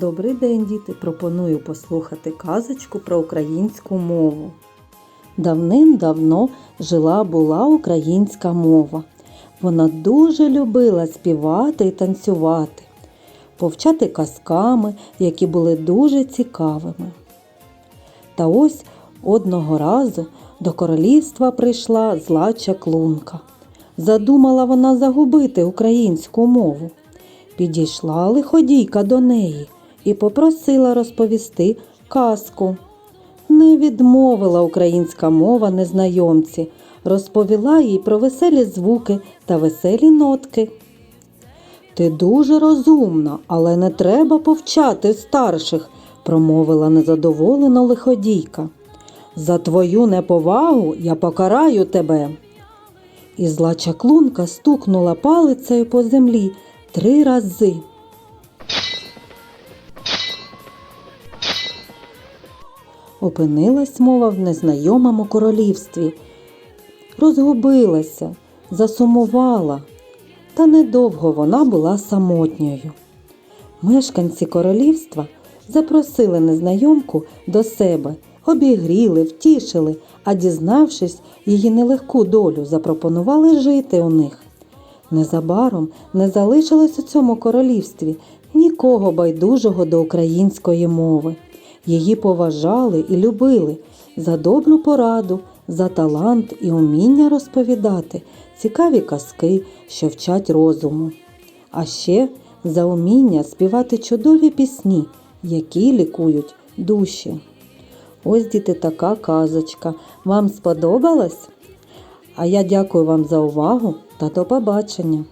Добрий день, діти! Пропоную послухати казочку про українську мову. Давним-давно жила була українська мова. Вона дуже любила співати і танцювати, повчати казками, які були дуже цікавими. Та ось одного разу до королівства прийшла зла чаклунка. Задумала вона загубити українську мову. Підійшла лиходійка до неї і попросила розповісти казку. Не відмовила українська мова незнайомці, розповіла їй про веселі звуки та веселі нотки. Ти дуже розумна, але не треба повчати старших, промовила незадоволена лиходійка. За твою неповагу я покараю тебе. І зла чаклунка стукнула палицею по землі три рази. Опинилась мова в незнайомому королівстві, розгубилася, засумувала, та недовго вона була самотньою. Мешканці королівства запросили незнайомку до себе, обігріли, втішили, а дізнавшись її нелегку долю, запропонували жити у них. Незабаром не залишилось у цьому королівстві нікого байдужого до української мови. Її поважали і любили за добру пораду, за талант і уміння розповідати цікаві казки, що вчать розуму. А ще за уміння співати чудові пісні, які лікують душі. Ось діти така казочка. Вам сподобалась? А я дякую вам за увагу та до побачення!